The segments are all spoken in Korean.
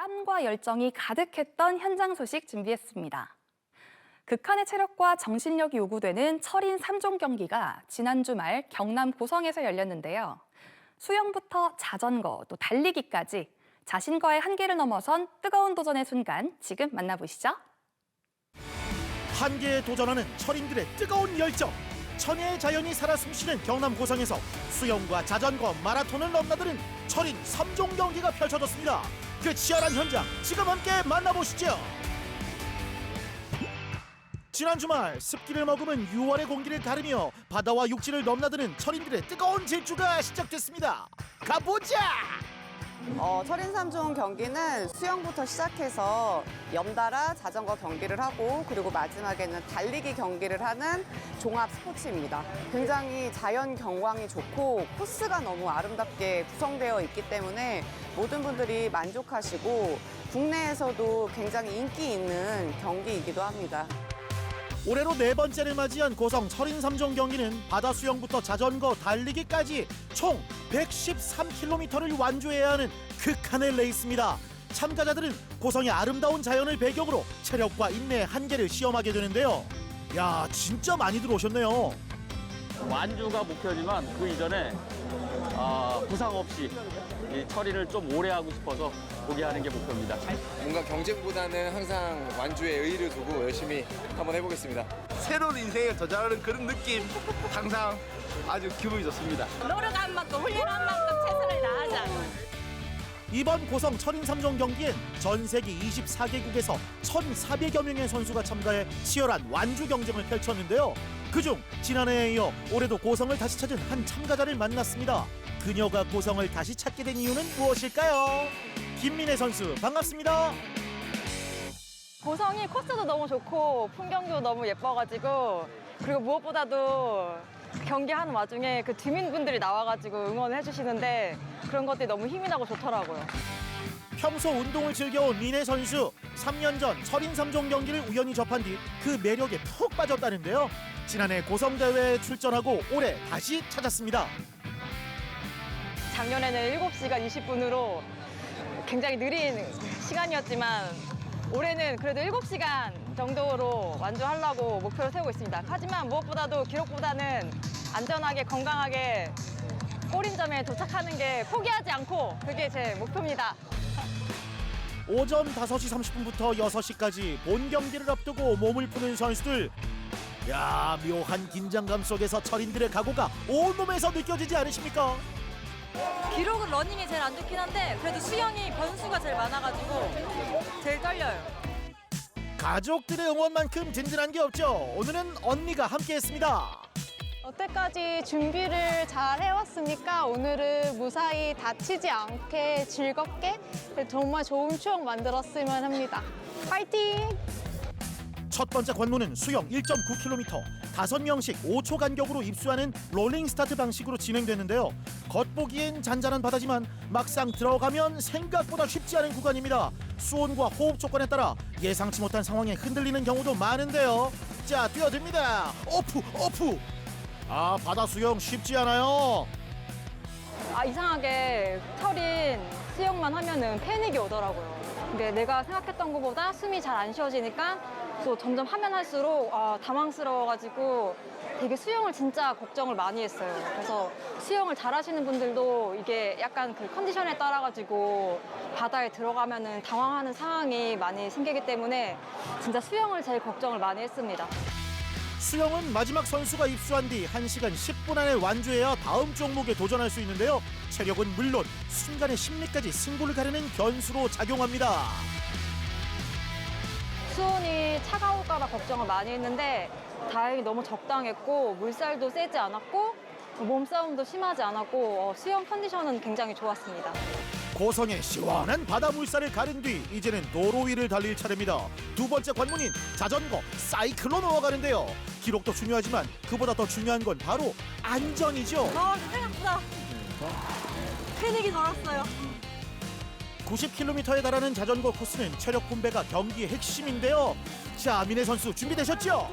땀과 열정이 가득했던 현장 소식 준비했습니다. 극한의 체력과 정신력이 요구되는 철인 3종 경기가 지난 주 말 경남 고성에서 열렸는데요. 수영부터 자전거 또 달리기까지 자신과의 한계를 넘어선 뜨거운 도전의 순간 지금 만나보시죠. 한계에 도전하는 철인들의 뜨거운 열정. 천혜의 자연이 살아 숨쉬는 경남 고성에서 수영과 자전거, 마라톤을 넘나드는 철인 3종 경기가 펼쳐졌습니다. 그 치열한 현장 지금 함께 만나보시죠. 지난 주말 습기를 머금은 6월의 공기를 가르며 바다와 육지를 넘나드는 철인들의 뜨거운 질주가 시작됐습니다. 가보자! 어, 철인 3종 경기는 수영부터 시작해서 연달아 자전거 경기를 하고 그리고 마지막에는 달리기 경기를 하는 종합 스포츠입니다. 굉장히 자연 경광이 좋고 코스가 너무 아름답게 구성되어 있기 때문에 모든 분들이 만족하시고 국내에서도 굉장히 인기 있는 경기이기도 합니다. 올해로 네 번째를 맞이한 고성 철인 3종 경기는 바다 수영부터 자전거 달리기까지 총 113km를 완주해야 하는 극한의 레이스입니다. 참가자들은 고성의 아름다운 자연을 배경으로 체력과 인내의 한계를 시험하게 되는데요. 야, 진짜 많이 들어오셨네요. 완주가 목표지만 그 이전에 아, 부상 없이 이 처리를 좀 오래 하고 싶어서 포기하는 게 목표입니다. 뭔가 경쟁보다는 항상 완주에 의의를 두고 열심히 한번 해보겠습니다. 새로운 인생을 도전하는 그런 느낌 항상 아주 기분이 좋습니다. 노력 한 만큼 훈련 한 만큼 최선을 다하자. 이번 고성 철인 3종 경기엔 전 세계 24개국에서 1,400여 명의 선수가 참가해 치열한 완주 경쟁을 펼쳤는데요. 그중 지난해에 이어 올해도 고성을 다시 찾은 한 참가자를 만났습니다. 그녀가 고성을 다시 찾게 된 이유는 무엇일까요? 김민혜 선수 반갑습니다. 고성이 코스도 너무 좋고 풍경도 너무 예뻐가지고 그리고 무엇보다도 경기하는 와중에 그 주민분들이 나와가지고 응원을 해주시는데 그런 것들이 너무 힘이 나고 좋더라고요. 평소 운동을 즐겨온 민혜 선수 3년 전 철인 3종 경기를 우연히 접한 뒤 그 매력에 푹 빠졌다는데요. 지난해 고성 대회에 출전하고 올해 다시 찾았습니다. 작년에는 7시간 20분으로 굉장히 느린 시간이었지만 올해는 그래도 7시간 정도로 완주하려고 목표를 세우고 있습니다. 하지만 무엇보다도 기록보다는 안전하게 건강하게 골인점에 도착하는 게 포기하지 않고 그게 제 목표입니다. 오전 5시 30분부터 6시까지 본 경기를 앞두고 몸을 푸는 선수들. 야, 묘한 긴장감 속에서 철인들의 각오가 온몸에서 느껴지지 않으십니까? 기록은 러닝이 제일 안 좋긴 한데 그래도 수영이 변수가 제일 많아가지고 제일 떨려요. 가족들의 응원만큼 든든한 게 없죠. 오늘은 언니가 함께했습니다. 여태까지 준비를 잘 해왔으니까 오늘은 무사히 다치지 않게 즐겁게 정말 좋은 추억 만들었으면 합니다. 파이팅! 첫 번째 관문은 수영 1.9km, 다섯 명씩 5초 간격으로 입수하는 롤링 스타트 방식으로 진행됐는데요. 겉보기엔 잔잔한 바다지만 막상 들어가면 생각보다 쉽지 않은 구간입니다. 수온과 호흡 조건에 따라 예상치 못한 상황에 흔들리는 경우도 많은데요. 자, 뛰어듭니다. 오프, 오프. 아, 바다 수영 쉽지 않아요. 아 이상하게 철인 수영만 하면은 패닉이 오더라고요. 근데 내가 생각했던 것보다 숨이 잘 안 쉬어지니까 또 점점 하면 할수록 아, 당황스러워가지고 되게 수영을 진짜 걱정을 많이 했어요. 그래서 수영을 잘하시는 분들도 이게 약간 그 컨디션에 따라가지고 바다에 들어가면은 당황하는 상황이 많이 생기기 때문에 진짜 수영을 제일 걱정을 많이 했습니다. 수영은 마지막 선수가 입수한 뒤 1시간 10분 안에 완주해야 다음 종목에 도전할 수 있는데요. 체력은 물론 순간의 심리까지 승부를 가르는 변수로 작용합니다. 수온이 차가울까봐 걱정을 많이 했는데 다행히 너무 적당했고 물살도 세지 않았고 몸싸움도 심하지 않았고 어, 수영 컨디션은 굉장히 좋았습니다. 고성의 시원한 바다 물살을 가른 뒤 이제는 도로 위를 달릴 차례입니다. 두 번째 관문인 자전거 사이클로 넘어가는데요. 기록도 중요하지만 그보다 더 중요한 건 바로 안전이죠. 아 생각보다 패닉이 덜었어요. 90km에 달하는 자전거 코스는 체력 분배가 경기의 핵심인데요. 자, 민혜 선수 준비되셨죠?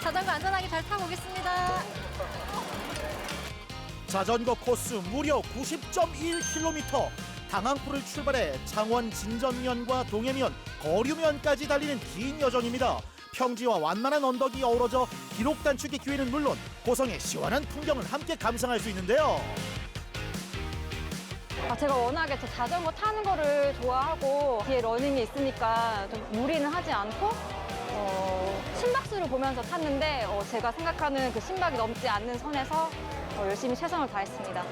자전거 안전하게 잘 타고 오겠습니다. 자전거 코스 무려 90.1km. 당항포를 출발해 창원 진전면과 동해면, 거류면까지 달리는 긴 여정입니다. 평지와 완만한 언덕이 어우러져 기록 단축의 기회는 물론 고성의 시원한 풍경을 함께 감상할 수 있는데요. 아, 제가 워낙에 저 자전거 타는 거를 좋아하고 뒤에 러닝이 있으니까 좀 무리는 하지 않고 어, 심박수를 보면서 탔는데 어, 제가 생각하는 그 심박이 넘지 않는 선에서 어, 열심히 최선을 다했습니다.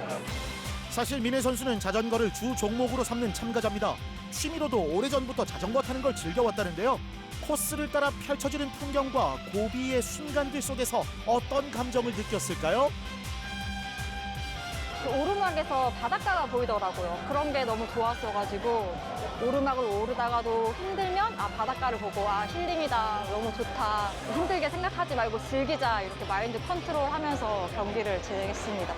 사실 민혜 선수는 자전거를 주 종목으로 삼는 참가자입니다. 취미로도 오래전부터 자전거 타는 걸 즐겨왔다는데요. 코스를 따라 펼쳐지는 풍경과 고비의 순간들 속에서 어떤 감정을 느꼈을까요? 그 오르막에서 바닷가가 보이더라고요. 그런 게 너무 좋았어가지고 오르막을 오르다가도 힘들면 아 바닷가를 보고 아 힐링이다 너무 좋다 힘들게 생각하지 말고 즐기자 이렇게 마인드 컨트롤하면서 경기를 진행했습니다.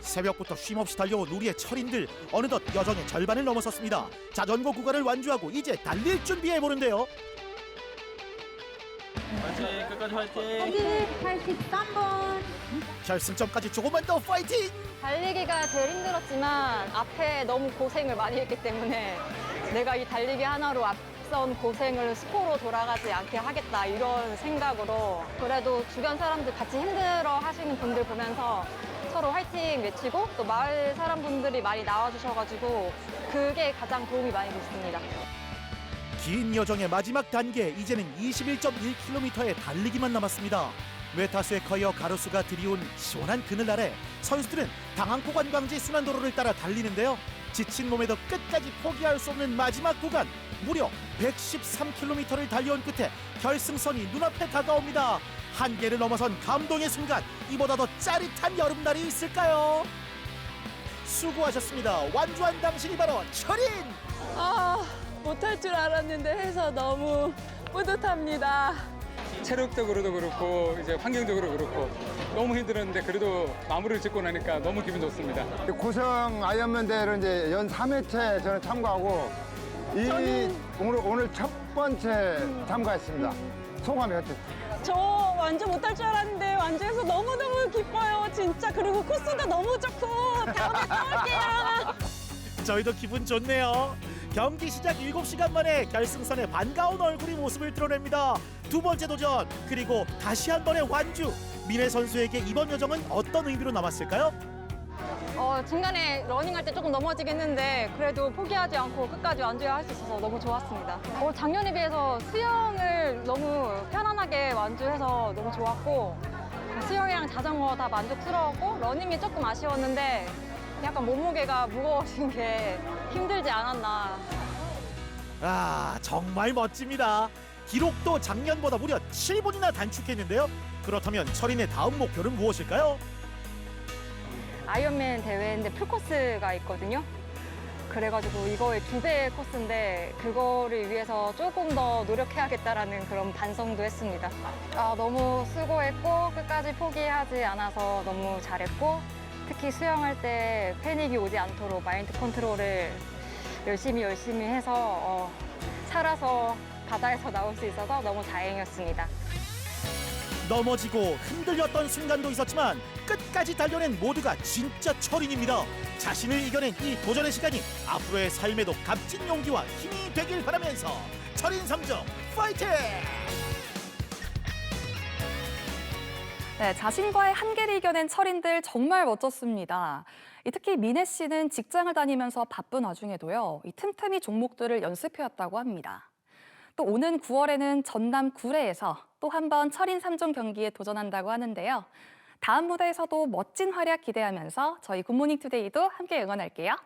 새벽부터 쉼없이 달려온 우리의 철인들 어느덧 여정의 절반을 넘어섰습니다. 자전거 구간을 완주하고 이제 달릴 준비해 보는데요. 화이팅! 끝까지 화이팅! 결승점까지 조금만 더 파이팅! 달리기가 제일 힘들었지만 앞에 너무 고생을 많이 했기 때문에 내가 이 달리기 하나로 앞선 고생을 스코로 돌아가지 않게 하겠다 이런 생각으로 그래도 주변 사람들 같이 힘들어 하시는 분들 보면서 서로 화이팅 외치고 또 마을 사람분들이 많이 나와주셔가지고 그게 가장 도움이 많이 됐습니다. 긴 여정의 마지막 단계 이제는 21.1km의 달리기만 남았습니다. 외타수에 커여 가로수가 들이온 시원한 그늘 아래 선수들은 당항포 관광지 순환도로를 따라 달리는데요. 지친 몸에도 끝까지 포기할 수 없는 마지막 구간 무려 113km를 달려온 끝에 결승선이 눈앞에 다가옵니다. 한계를 넘어선 감동의 순간 이보다 더 짜릿한 여름날이 있을까요? 수고하셨습니다. 완주한 당신이 바로 철인! 아, 못할 줄 알았는데 해서 너무 뿌듯합니다. 체력적으로도 그렇고 이제 환경적으로 그렇고 너무 힘들었는데 그래도 마무리를 짓고 나니까 너무 기분 좋습니다. 고성 아이언맨 대회를 이제 연 3회째 저는 참가하고 이 오늘 오늘 첫 번째 참가했습니다. 소감이 어땠어요? 저 완주 못할 줄 알았는데 완주해서 너무너무 기뻐요. 진짜. 그리고 코스도 너무 좋고 다음에 또 올게요. 저희도 기분 좋네요. 경기 시작 7시간 만에 결승선에 반가운 얼굴이 모습을 드러냅니다. 두 번째 도전 그리고 다시 한 번의 완주. 민혜 선수에게 이번 여정은 어떤 의미로 남았을까요? 어, 중간에 러닝할 때 조금 넘어지긴 했는데 그래도 포기하지 않고 끝까지 완주할 수 있어서 너무 좋았습니다. 어, 작년에 비해서 수영을 너무 편안하게 완주해서 너무 좋았고 수영이랑 자전거 다 만족스러웠고 러닝이 조금 아쉬웠는데 약간 몸무게가 무거워진 게 힘들지 않았나 아 정말 멋집니다. 기록도 작년보다 무려 7분이나 단축했는데요. 그렇다면 철인의 다음 목표는 무엇일까요? 아이언맨 대회인데 풀코스가 있거든요. 그래가지고 이거의 두 배의 코스인데 그거를 위해서 조금 더 노력해야겠다라는 그런 반성도 했습니다. 아, 너무 수고했고 끝까지 포기하지 않아서 너무 잘했고 특히 수영할 때 패닉이 오지 않도록 마인드 컨트롤을 열심히 열심히 해서 어, 살아서 바다에서 나올 수 있어서 너무 다행이었습니다. 넘어지고 흔들렸던 순간도 있었지만 끝까지 달려낸 모두가 진짜 철인입니다. 자신을 이겨낸 이 도전의 시간이 앞으로의 삶에도 값진 용기와 힘이 되길 바라면서 철인 삼정 파이팅! 네, 자신과의 한계를 이겨낸 철인들 정말 멋졌습니다. 이 특히 민혜 씨는 직장을 다니면서 바쁜 와중에도요, 이 틈틈이 종목들을 연습해왔다고 합니다. 또 오는 9월에는 전남 구례에서 또 한 번 철인 3종 경기에 도전한다고 하는데요. 다음 무대에서도 멋진 활약 기대하면서 저희 굿모닝 투데이도 함께 응원할게요.